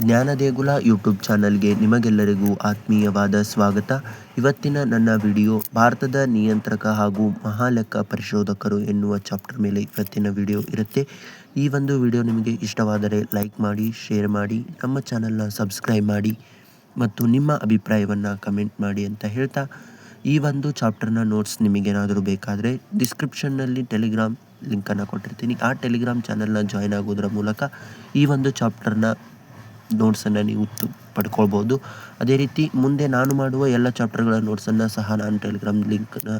ಜ್ಞಾನದೇಗುಲ YouTube ಚಾನಲ್ಗೆ ನಿಮಗೆಲ್ಲರಿಗೂ ಆತ್ಮೀಯವಾದ ಸ್ವಾಗತ. ಇವತ್ತಿನ ನನ್ನ ವಿಡಿಯೋ ಭಾರತದ ನಿಯಂತ್ರಕ ಹಾಗೂ ಮಹಾಲೆಕ್ಕ ಪರಿಶೋಧಕರು ಎನ್ನುವ ಚಾಪ್ಟರ್ ಮೇಲೆ ಇವತ್ತಿನ ವಿಡಿಯೋ ಇರುತ್ತೆ. ಈ ಒಂದು ವಿಡಿಯೋ ನಿಮಗೆ ಇಷ್ಟವಾದರೆ ಲೈಕ್ ಮಾಡಿ, ಶೇರ್ ಮಾಡಿ, ನಮ್ಮ ಚಾನಲ್ನ ಸಬ್ಸ್ಕ್ರೈಬ್ ಮಾಡಿ ಮತ್ತು ನಿಮ್ಮ ಅಭಿಪ್ರಾಯವನ್ನು ಕಮೆಂಟ್ ಮಾಡಿ ಅಂತ ಹೇಳ್ತಾ ಈ ಒಂದು ಚಾಪ್ಟರ್ನ ನೋಟ್ಸ್ ನಿಮಗೇನಾದರೂ ಬೇಕಾದರೆ ಡಿಸ್ಕ್ರಿಪ್ಷನ್ನಲ್ಲಿ ಟೆಲಿಗ್ರಾಮ್ ಲಿಂಕನ್ನು ಕೊಟ್ಟಿರ್ತೀನಿ. ಆ ಟೆಲಿಗ್ರಾಮ್ ಚಾನಲ್ನ ಜಾಯ್ನ್ ಆಗೋದ್ರ ಮೂಲಕ ಈ ಒಂದು ಚಾಪ್ಟರ್ನ ನೋಟ್ಸನ್ನು ನೀವು ಪಡ್ಕೊಳ್ಬೋದು. ಅದೇ ರೀತಿ ಮುಂದೆ ನಾನು ಮಾಡುವ ಎಲ್ಲ ಚಾಪ್ಟರ್ಗಳ ನೋಟ್ಸನ್ನು ಸಹ ನಾನು ಟೆಲಿಗ್ರಾಮ್ ಲಿಂಕ್ನ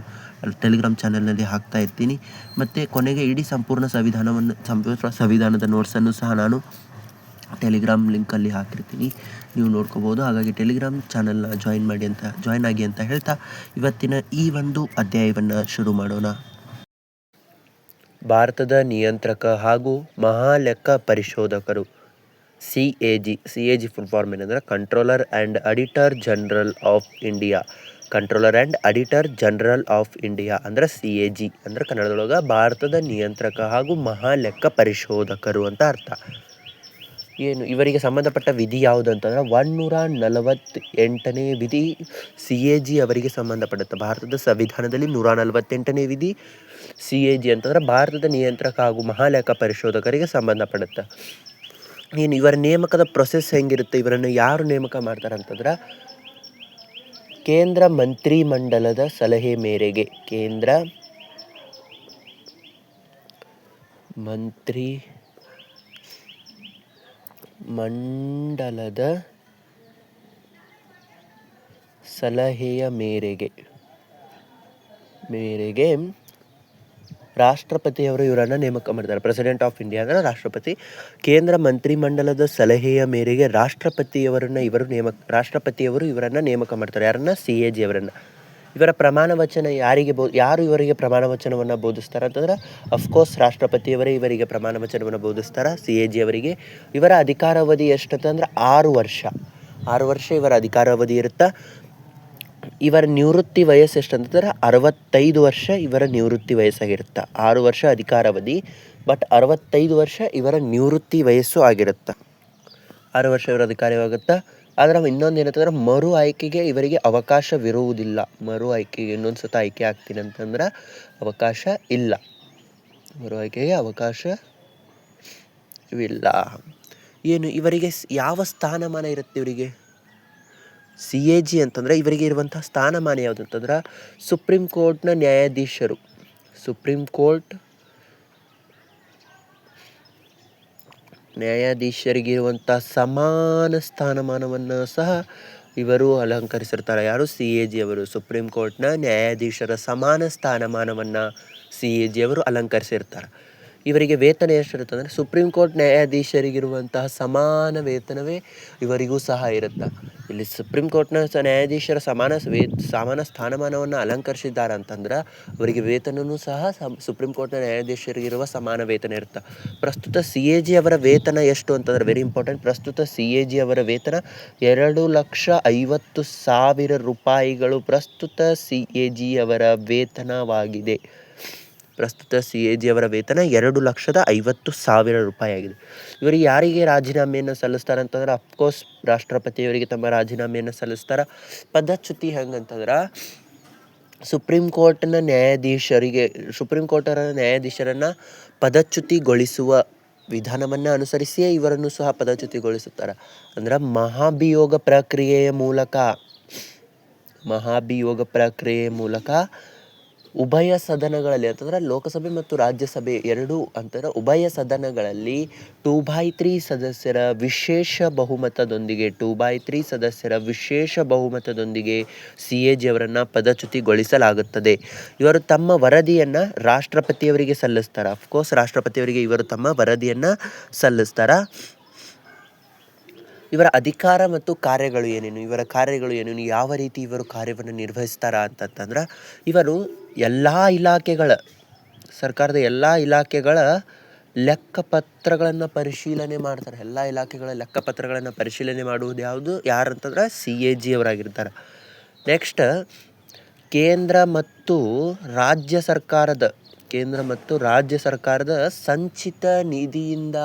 ಟೆಲಿಗ್ರಾಮ್ ಚಾನಲ್ನಲ್ಲಿ ಹಾಕ್ತಾ ಇರ್ತೀನಿ. ಮತ್ತು ಕೊನೆಗೆ ಇಡೀ ಸಂಪೂರ್ಣ ಸಂವಿಧಾನವನ್ನು, ಸಂಪೂರ್ಣ ಸಂವಿಧಾನದ ನೋಟ್ಸನ್ನು ಸಹ ನಾನು ಟೆಲಿಗ್ರಾಮ್ ಲಿಂಕಲ್ಲಿ ಹಾಕಿರ್ತೀನಿ. ನೀವು ನೋಡ್ಕೋಬೋದು. ಹಾಗಾಗಿ ಟೆಲಿಗ್ರಾಮ್ ಚಾನಲ್ನ ಜಾಯಿನ್ ಮಾಡಿ ಅಂತ ಜಾಯಿನ್ ಆಗಿ ಅಂತ ಹೇಳ್ತಾ ಇವತ್ತಿನ ಈ ಒಂದು ಅಧ್ಯಾಯವನ್ನು ಶುರು ಮಾಡೋಣ. ಭಾರತದ ನಿಯಂತ್ರಕ ಹಾಗೂ ಮಹಾ ಲೆಕ್ಕ ಪರಿಶೋಧಕರು C A G C A G full form ಏನಂದ್ರೆ controller and auditor general of India controller and auditor general of India ಅಂದ್ರೆ ಸಿ ಎ ಜಿ ಅಂದ್ರೆ ಕನ್ನಡದೊಳಗೆ ಭಾರತದ ನಿಯಂತ್ರಕ ಹಾಗೂ ಮಹಾಲೆಕ್ಕ ಪರಿಶೋಧಕರು ಅಂತ ಅರ್ಥ. ಏನು, ಇವರಿಗೆ ಸಂಬಂಧಪಟ್ಟ ವಿಧಿ ಯಾವುದು ಅಂತಂದ್ರೆ ಒನ್ನೂರ ನಲವತ್ತ ಎಂಟನೇ ವಿಧಿ ಸಿ ಎ ಜಿ ಅವರಿಗೆ ಸಂಬಂಧಪಡುತ್ತೆ. ಭಾರತದ ಸಂವಿಧಾನದಲ್ಲಿ ನೂರ ನಲವತ್ತೆಂಟನೇ ವಿಧಿ ಸಿ ಎ ಜಿ ಅಂತಂದ್ರೆ ಭಾರತದ ನಿಯಂತ್ರಕ ಹಾಗೂ ಮಹಾಲೆಕ್ಕ ಪರಿಶೋಧಕರಿಗೆ ಸಂಬಂಧಪಡುತ್ತೆ. ಏನು ಇವರ ನೇಮಕದ ಪ್ರೊಸೆಸ್ ಹೆಂಗಿರುತ್ತೆ? ಇವರನ್ನು ಯಾರು ನೇಮಕ ಮಾಡ್ತಾರೆ ಅಂತಂದ್ರೆ ಕೇಂದ್ರ ಮಂತ್ರಿಮಂಡಲದ ಸಲಹೆ ಮೇರೆಗೆ, ಕೇಂದ್ರ ಮಂತ್ರಿ ಮಂಡಲದ ಸಲಹೆಯ ಮೇರೆಗೆ ಮೇರೆಗೆ ರಾಷ್ಟ್ರಪತಿಯವರು ಇವರನ್ನು ನೇಮಕ ಮಾಡಿದ್ದಾರೆ. ಪ್ರೆಸಿಡೆಂಟ್ ಆಫ್ ಇಂಡಿಯಾ ಅಂದರೆ ರಾಷ್ಟ್ರಪತಿ. ಕೇಂದ್ರ ಮಂತ್ರಿಮಂಡಲದ ಸಲಹೆಯ ಮೇರೆಗೆ ರಾಷ್ಟ್ರಪತಿಯವರನ್ನು ಇವರು ನೇಮಕ, ರಾಷ್ಟ್ರಪತಿಯವರು ಇವರನ್ನು ನೇಮಕ ಮಾಡ್ತಾರೆ. ಯಾರನ್ನ? ಸಿ ಎ ಜಿ ಅವರನ್ನು. ಇವರ ಪ್ರಮಾಣ ವಚನ ಯಾರಿಗೆ ಬೋ, ಯಾರು ಇವರಿಗೆ ಪ್ರಮಾಣ ವಚನವನ್ನು ಬೋಧಿಸ್ತಾರೆ ಅಂತಂದ್ರೆ ಅಫ್ಕೋರ್ಸ್ ರಾಷ್ಟ್ರಪತಿಯವರೇ ಇವರಿಗೆ ಪ್ರಮಾಣ ವಚನವನ್ನು ಬೋಧಿಸ್ತಾರೆ. ಸಿ ಎ ಜಿ ಅವರಿಗೆ. ಇವರ ಅಧಿಕಾರಾವಧಿ ಎಷ್ಟಂತಂದ್ರೆ, ಆರು ವರ್ಷ. ಆರು ವರ್ಷ ಇವರ ಅಧಿಕಾರಾವಧಿ ಇರುತ್ತೆ ಇವರ ನಿವೃತ್ತಿ ವಯಸ್ಸು ಎಷ್ಟಂತಂದ್ರೆ ಅರವತ್ತೈದು ವರ್ಷ ಇವರ ನಿವೃತ್ತಿ ವಯಸ್ಸಾಗಿರುತ್ತೆ. ಆರು ವರ್ಷ ಅಧಿಕಾರಾವಧಿ, ಬಟ್ ಅರವತ್ತೈದು ವರ್ಷ ಇವರ ನಿವೃತ್ತಿ ವಯಸ್ಸು ಆಗಿರುತ್ತೆ. ಆರು ವರ್ಷ ಇವರ ಅಧಿಕಾರವಾಗುತ್ತೆ. ಆದರೆ ಇನ್ನೊಂದು ಏನಂತಂದ್ರೆ ಮರು ಆಯ್ಕೆಗೆ ಇವರಿಗೆ ಅವಕಾಶವಿರುವುದಿಲ್ಲ. ಮರು ಆಯ್ಕೆಗೆ ಇನ್ನೊಂದು ಸತ ಆಯ್ಕೆ ಆಗ್ತೀನಿ ಅಂತಂದ್ರೆ ಅವಕಾಶ ಇಲ್ಲ. ಮರು ಆಯ್ಕೆಗೆ ಅವಕಾಶ ಅವಕಾಶವಿಲ್ಲ. ಏನು, ಇವರಿಗೆ ಯಾವ ಸ್ಥಾನಮಾನ ಇರುತ್ತೆ ಇವರಿಗೆ? ಸಿ ಎ ಜಿ ಅಂತಂದರೆ ಇವರಿಗೆ ಇರುವಂಥ ಸ್ಥಾನಮಾನ ಯಾವುದು ಅಂತಂದ್ರೆ ಸುಪ್ರೀಂ ಕೋರ್ಟ್ನ ನ್ಯಾಯಾಧೀಶರು. ಸುಪ್ರೀಂ ಕೋರ್ಟ್ ನ್ಯಾಯಾಧೀಶರಿಗಿರುವಂಥ ಸಮಾನ ಸ್ಥಾನಮಾನವನ್ನು ಸಹ ಇವರು ಅಲಂಕರಿಸಿರ್ತಾರೆ. ಯಾರು? ಸಿ ಎ ಜಿ ಅವರು. ಸುಪ್ರೀಂ ಕೋರ್ಟ್ನ ನ್ಯಾಯಾಧೀಶರ ಸಮಾನ ಸ್ಥಾನಮಾನವನ್ನು ಸಿ ಎ ಜಿ ಅವರು ಅಲಂಕರಿಸಿರ್ತಾರೆ. ಇವರಿಗೆ ವೇತನ ಎಷ್ಟಿರುತ್ತೆ ಅಂದರೆ ಸುಪ್ರೀಂ ಕೋರ್ಟ್ ನ್ಯಾಯಾಧೀಶರಿಗಿರುವಂತಹ ಸಮಾನ ವೇತನವೇ ಇವರಿಗೂ ಸಹ ಇರುತ್ತೆ. ಇಲ್ಲಿ ಸುಪ್ರೀಂ ಕೋರ್ಟ್ನ ಸ ನ್ಯಾಯಾಧೀಶರ ಸಮಾನ ವೇ ಸಮಾನ ಸ್ಥಾನಮಾನವನ್ನು ಅಲಂಕರಿಸಿದ್ದಾರೆ ಅಂತಂದ್ರೆ ಅವರಿಗೆ ವೇತನವೂ ಸಹ ಸುಪ್ರೀಂ ಕೋರ್ಟ್ನ ನ್ಯಾಯಾಧೀಶರಿಗಿರುವ ಸಮಾನ ವೇತನ ಇರುತ್ತೆ. ಪ್ರಸ್ತುತ ಸಿ ಎ ಜಿ ಅವರ ವೇತನ ಎಷ್ಟು ಅಂತಂದ್ರೆ ವೆರಿ ಇಂಪಾರ್ಟೆಂಟ್ ಪ್ರಸ್ತುತ ಸಿ ಎ ಜಿ ಅವರ ವೇತನ ಎರಡು ಲಕ್ಷ ಐವತ್ತು ಸಾವಿರ ರೂಪಾಯಿಗಳು ಪ್ರಸ್ತುತ ಸಿ ಎ ಜಿ ಅವರ ವೇತನವಾಗಿದೆ. ಪ್ರಸ್ತುತ ಸಿ ಎ ಜಿ ಅವರ ವೇತನ ಎರಡು ಲಕ್ಷದ ಐವತ್ತು ಸಾವಿರ ರೂಪಾಯಿ ಆಗಿದೆ. ಇವರು ಯಾರಿಗೆ ರಾಜೀನಾಮೆಯನ್ನು ಸಲ್ಲಿಸ್ತಾರೆ ಅಂತಂದ್ರೆ ಅಫ್ಕೋರ್ಸ್ ರಾಷ್ಟ್ರಪತಿಯವರಿಗೆ ತಮ್ಮ ರಾಜೀನಾಮೆಯನ್ನು ಸಲ್ಲಿಸ್ತಾರೆ. ಪದಚ್ಯುತಿ ಹೆಂಗಂತಂದ್ರೆ, ಸುಪ್ರೀಂ ಕೋರ್ಟ್ನ ನ್ಯಾಯಾಧೀಶರಿಗೆ, ಸುಪ್ರೀಂ ಕೋರ್ಟರ ನ್ಯಾಯಾಧೀಶರನ್ನು ಪದಚ್ಯುತಿಗೊಳಿಸುವ ವಿಧಾನವನ್ನು ಅನುಸರಿಸಿಯೇ ಇವರನ್ನು ಸಹ ಪದಚ್ಯುತಿಗೊಳಿಸುತ್ತಾರೆ. ಅಂದ್ರೆ ಮಹಾಭಿಯೋಗ ಪ್ರಕ್ರಿಯೆಯ ಮೂಲಕ, ಮಹಾಭಿಯೋಗ ಪ್ರಕ್ರಿಯೆಯ ಮೂಲಕ ಉಭಯ ಸದನಗಳಲ್ಲಿ ಅಂತಂದ್ರೆ ಲೋಕಸಭೆ ಮತ್ತು ರಾಜ್ಯಸಭೆ ಎರಡೂ ಅಂತಂದ್ರೆ ಉಭಯ ಸದನಗಳಲ್ಲಿ ಟೂ ಬೈ ತ್ರೀ ಸದಸ್ಯರ ವಿಶೇಷ ಬಹುಮತದೊಂದಿಗೆ ಟೂ ಬೈ ತ್ರೀ ಸದಸ್ಯರ ವಿಶೇಷ ಬಹುಮತದೊಂದಿಗೆ ಸಿ ಎ ಜಿ ಅವರನ್ನು ಪದಚ್ಯುತಿಗೊಳಿಸಲಾಗುತ್ತದೆ. ಇವರು ತಮ್ಮ ವರದಿಯನ್ನು ರಾಷ್ಟ್ರಪತಿಯವರಿಗೆ ಸಲ್ಲಿಸ್ತಾರೆ. ಅಫ್ಕೋರ್ಸ್ ರಾಷ್ಟ್ರಪತಿಯವರಿಗೆ ಇವರು ತಮ್ಮ ವರದಿಯನ್ನು ಸಲ್ಲಿಸ್ತಾರೆ. ಇವರ ಅಧಿಕಾರ ಮತ್ತು ಕಾರ್ಯಗಳು ಏನೇನು? ಇವರ ಕಾರ್ಯಗಳು ಏನೇನು? ಯಾವ ರೀತಿ ಇವರು ಕಾರ್ಯವನ್ನು ನಿರ್ವಹಿಸ್ತಾರ ಅಂತಂತಂದ್ರೆ, ಇವರು ಎಲ್ಲ ಇಲಾಖೆಗಳ, ಸರ್ಕಾರದ ಎಲ್ಲ ಇಲಾಖೆಗಳ ಲೆಕ್ಕಪತ್ರಗಳನ್ನು ಪರಿಶೀಲನೆ ಮಾಡ್ತಾರೆ. ಎಲ್ಲ ಇಲಾಖೆಗಳ ಲೆಕ್ಕಪತ್ರಗಳನ್ನು ಪರಿಶೀಲನೆ ಮಾಡುವುದು ಯಾವುದು? ಯಾರು ಅಂತಂದ್ರೆ ಸಿ ಎ ಜಿ ಅವರಾಗಿರ್ತಾರೆ. ನೆಕ್ಸ್ಟ್ ಕೇಂದ್ರ ಮತ್ತು ರಾಜ್ಯ ಸರ್ಕಾರದ, ಕೇಂದ್ರ ಮತ್ತು ರಾಜ್ಯ ಸರ್ಕಾರದ ಸಂಚಿತ ನಿಧಿಯಿಂದ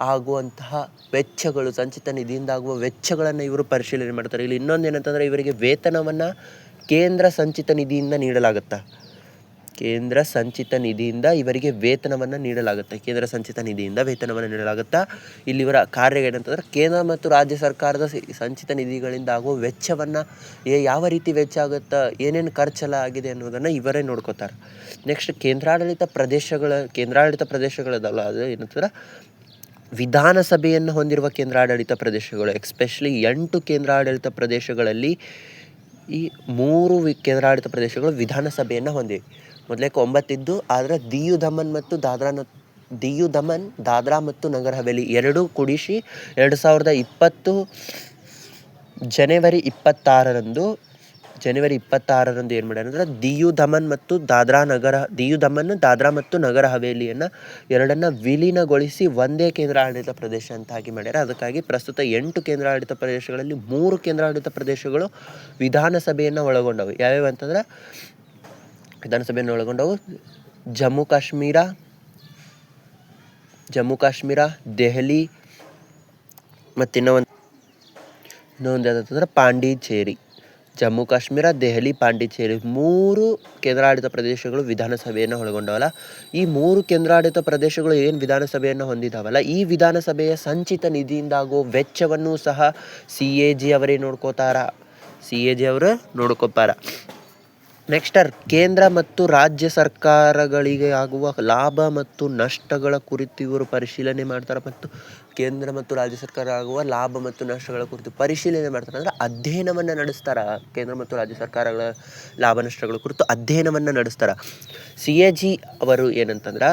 ಆಗುವಂತಹ ವೆಚ್ಚಗಳು, ಸಂಚಿತ ನಿಧಿಯಿಂದ ಆಗುವ ವೆಚ್ಚಗಳನ್ನು ಇವರು ಪರಿಶೀಲನೆ ಮಾಡ್ತಾರೆ. ಇಲ್ಲಿ ಇನ್ನೊಂದು ಏನಂತಂದರೆ ಇವರಿಗೆ ವೇತನವನ್ನು ಕೇಂದ್ರ ಸಂಚಿತ ನಿಧಿಯಿಂದ ನೀಡಲಾಗುತ್ತಾ? ಕೇಂದ್ರ ಸಂಚಿತ ನಿಧಿಯಿಂದ ಇವರಿಗೆ ವೇತನವನ್ನು ನೀಡಲಾಗುತ್ತೆ? ಕೇಂದ್ರ ಸಂಚಿತ ನಿಧಿಯಿಂದ ವೇತನವನ್ನು ನೀಡಲಾಗುತ್ತಾ? ಇಲ್ಲಿ ಇವರ ಕಾರ್ಯ ಏನಂತಂದ್ರೆ, ಕೇಂದ್ರ ಮತ್ತು ರಾಜ್ಯ ಸರ್ಕಾರದ ಸಂಚಿತ ನಿಧಿಗಳಿಂದ ಆಗುವ ವೆಚ್ಚವನ್ನು ಯಾವ ರೀತಿ ವೆಚ್ಚ ಆಗುತ್ತಾ? ಏನೇನು ಖರ್ಚೆಲ್ಲ ಆಗಿದೆ ಅನ್ನೋದನ್ನು ಇವರೇ ನೋಡ್ಕೋತಾರೆ. ನೆಕ್ಸ್ಟ್ ಕೇಂದ್ರಾಡಳಿತ ಪ್ರದೇಶಗಳ, ಕೇಂದ್ರಾಡಳಿತ ಪ್ರದೇಶಗಳದಲ್ಲ, ಅದು ಏನಂತಂದ್ರೆ, ವಿಧಾನಸಭೆಯನ್ನು ಹೊಂದಿರುವ ಕೇಂದ್ರಾಡಳಿತ ಪ್ರದೇಶಗಳು ಎಕ್ಸ್ಪೆಷಲಿ ಎಂಟು ಕೇಂದ್ರಾಡಳಿತ ಪ್ರದೇಶಗಳಲ್ಲಿ ಈ ಮೂರು ವಿ ಕೇಂದ್ರಾಡಳಿತ ಪ್ರದೇಶಗಳು ವಿಧಾನಸಭೆಯನ್ನು ಹೊಂದಿವೆ. ಮೊದಲೇಕ ಒಂಬತ್ತಿದ್ದು, ಆದರೆ ದಿಯು ದಮನ್ ಮತ್ತು ದಾದ್ರಾ ದಿಯು ದಮನ್, ದಾದ್ರಾ ಮತ್ತು ನಗರ ಹವೇಲಿ ಎರಡೂ ಕೂಡಿಸಿ ಎರಡು ಸಾವಿರದ ಇಪ್ಪತ್ತು ಜನವರಿ ಇಪ್ಪತ್ತಾರರಂದು ಜನವರಿ ಇಪ್ಪತ್ತಾರರಂದು ಏನು ಮಾಡ್ಯಾರ ಅಂದ್ರೆ ದಿಯು ದಮನ್ ಮತ್ತು ದಾದ್ರಾ ನಗರ ದಿಯು ದಮನ್ ದಾದ್ರಾ ಮತ್ತು ನಗರ ಹವೇಲಿಯನ್ನು ಎರಡನ್ನ ವಿಲೀನಗೊಳಿಸಿ ಒಂದೇ ಕೇಂದ್ರಾಡಳಿತ ಪ್ರದೇಶ ಅಂತ ಆಗಿ ಮಾಡ್ಯಾರ. ಅದಕ್ಕಾಗಿ ಪ್ರಸ್ತುತ ಎಂಟು ಕೇಂದ್ರಾಡಳಿತ ಪ್ರದೇಶಗಳಲ್ಲಿ ಮೂರು ಕೇಂದ್ರಾಡಳಿತ ಪ್ರದೇಶಗಳು ವಿಧಾನಸಭೆಯನ್ನು ಒಳಗೊಂಡವು. ಯಾವ್ಯಾವ ಅಂತಂದ್ರೆ ವಿಧಾನಸಭೆಯನ್ನು ಒಳಗೊಂಡವು. ಜಮ್ಮು ಕಾಶ್ಮೀರ ಜಮ್ಮು ಕಾಶ್ಮೀರ, ದೆಹಲಿ ಮತ್ತು ಇನ್ನೂ ಒಂದು ಇನ್ನೊಂದು ಯಾವುದಂತಂದ್ರೆ ಪಾಂಡಿಚೇರಿ. ಜಮ್ಮು ಕಾಶ್ಮೀರ, ದೆಹಲಿ, ಪಾಂಡಿಚೇರಿ ಮೂರು ಕೇಂದ್ರಾಡಳಿತ ಪ್ರದೇಶಗಳು ವಿಧಾನಸಭೆಯನ್ನು ಒಳಗೊಂಡವಲ್ಲ. ಈ ಮೂರು ಕೇಂದ್ರಾಡಳಿತ ಪ್ರದೇಶಗಳು ಏನು ವಿಧಾನಸಭೆಯನ್ನು ಹೊಂದಿದಾವಲ್ಲ, ಈ ವಿಧಾನಸಭೆಯ ಸಂಚಿತ ನಿಧಿಯಿಂದಾಗೋ ವೆಚ್ಚವನ್ನು ಸಹ ಸಿ ಎ ಜಿ ಅವರೇ ನೋಡ್ಕೋತಾರ. ಸಿ ಎ ಜಿ ಅವರು ನೋಡ್ಕೋತಾರ ನೆಕ್ಸ್ಟ್ ಕೇಂದ್ರ ಮತ್ತು ರಾಜ್ಯ ಸರ್ಕಾರಗಳಿಗೆ ಆಗುವ ಲಾಭ ಮತ್ತು ನಷ್ಟಗಳ ಕುರಿತು ಇವರು ಪರಿಶೀಲನೆ ಮಾಡ್ತಾರೆ ಮತ್ತು ಕೇಂದ್ರ ಮತ್ತು ರಾಜ್ಯ ಸರ್ಕಾರ ಆಗುವ ಲಾಭ ಮತ್ತು ನಷ್ಟಗಳ ಕುರಿತು ಪರಿಶೀಲನೆ ಮಾಡ್ತಾರೆ. ಅಂದರೆ ಅಧ್ಯಯನವನ್ನು ನಡೆಸ್ತಾರೆ ಕೇಂದ್ರ ಮತ್ತು ರಾಜ್ಯ ಸರ್ಕಾರಗಳ ಲಾಭ ನಷ್ಟಗಳ ಕುರಿತು ಅಧ್ಯಯನವನ್ನು ನಡೆಸ್ತಾರೆ. ಸಿ ಎ ಜಿ ಅವರು ಏನಂತಂದ್ರೆ,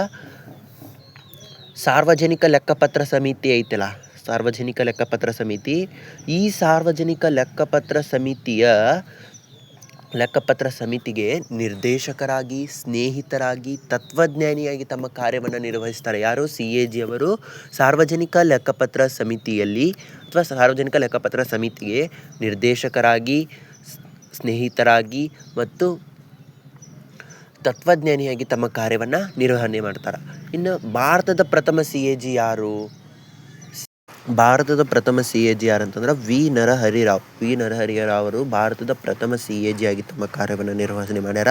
ಸಾರ್ವಜನಿಕ ಲೆಕ್ಕಪತ್ರ ಸಮಿತಿ ಐತಲ್ಲ, ಸಾರ್ವಜನಿಕ ಲೆಕ್ಕಪತ್ರ ಸಮಿತಿ, ಈ ಸಾರ್ವಜನಿಕ ಲೆಕ್ಕಪತ್ರ ಸಮಿತಿಯ ಲೆಕ್ಕಪತ್ರ ಸಮಿತಿಗೆ ನಿರ್ದೇಶಕರಾಗಿ, ಸ್ನೇಹಿತರಾಗಿ, ತತ್ವಜ್ಞಾನಿಯಾಗಿ ತಮ್ಮ ಕಾರ್ಯವನ್ನು ನಿರ್ವಹಿಸ್ತಾರೆ. ಯಾರು? ಸಿ ಎ ಜಿ ಅವರು. ಸಾರ್ವಜನಿಕ ಲೆಕ್ಕಪತ್ರ ಸಮಿತಿಯಲ್ಲಿ ಅಥವಾ ಸಾರ್ವಜನಿಕ ಲೆಕ್ಕಪತ್ರ ಸಮಿತಿಗೆ ನಿರ್ದೇಶಕರಾಗಿ, ಸ್ನೇಹಿತರಾಗಿ ಮತ್ತು ತತ್ವಜ್ಞಾನಿಯಾಗಿ ತಮ್ಮ ಕಾರ್ಯವನ್ನು ನಿರ್ವಹಣೆ ಮಾಡ್ತಾರೆ. ಇನ್ನು ಭಾರತದ ಪ್ರಥಮ ಸಿ ಎ ಜಿ ಯಾರು? ಭಾರತದ ಪ್ರಥಮ ಸಿ ಎ ಜಿ ಯಾರಂತಂದ್ರೆ ವಿ ನರಹರಿರಾವ್. ವಿ ನರಹರಿರಾವ್ ಅವರು ಭಾರತದ ಪ್ರಥಮ ಸಿ ಎ ಜಿ ಆಗಿ ತಮ್ಮ ಕಾರ್ಯವನ್ನು ನಿರ್ವಹಣೆ ಮಾಡ್ಯಾರ.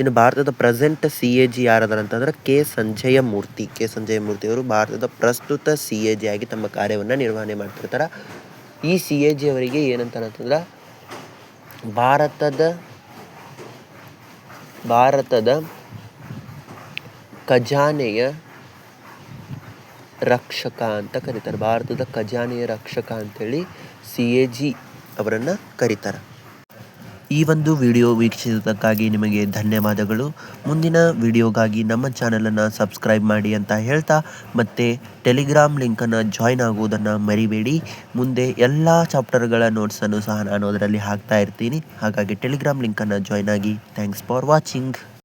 ಇನ್ನು ಭಾರತದ ಪ್ರೆಸೆಂಟ್ ಸಿ ಎ ಜಿ ಯಾರದಾರ ಅಂತಂದ್ರೆ ಕೆ ಸಂಜಯ ಮೂರ್ತಿ ಕೆ ಸಂಜಯ ಮೂರ್ತಿ ಅವರು ಭಾರತದ ಪ್ರಸ್ತುತ ಸಿ ಎ ಜಿ ಆಗಿ ತಮ್ಮ ಕಾರ್ಯವನ್ನು ನಿರ್ವಹಣೆ ಮಾಡ್ತಿರ್ತಾರೆ. ಈ ಸಿ ಎ ಜಿ ಅವರಿಗೆ ಏನಂತಾರೆ ಅಂತಂದ್ರೆ ಭಾರತದ ಭಾರತದ ಖಜಾನೆಯ ರಕ್ಷಕ ಅಂತ ಕರೀತಾರೆ. ಭಾರತದ ಖಜಾನೆಯ ರಕ್ಷಕ ಅಂಥೇಳಿ ಸಿ ಎ ಜಿ ಅವರನ್ನು ಕರೀತಾರೆ. ಈ ಒಂದು ವಿಡಿಯೋ ವೀಕ್ಷಿಸಿದ್ದಕ್ಕಾಗಿ ನಿಮಗೆ ಧನ್ಯವಾದಗಳು. ಮುಂದಿನ ವಿಡಿಯೋಗಾಗಿ ನಮ್ಮ ಚಾನಲನ್ನು ಸಬ್ಸ್ಕ್ರೈಬ್ ಮಾಡಿ ಅಂತ ಹೇಳ್ತಾ, ಮತ್ತು ಟೆಲಿಗ್ರಾಮ್ ಲಿಂಕನ್ನು ಜಾಯ್ನ್ ಆಗುವುದನ್ನು ಮರಿಬೇಡಿ. ಮುಂದೆ ಎಲ್ಲ ಚಾಪ್ಟರ್ಗಳ ನೋಟ್ಸನ್ನು ಸಹ ನಾನು ಅದರಲ್ಲಿ ಹಾಕ್ತಾ ಇರ್ತೀನಿ. ಹಾಗಾಗಿ ಟೆಲಿಗ್ರಾಮ್ ಲಿಂಕನ್ನು ಜಾಯ್ನ್ ಆಗಿ. Thanks for watching.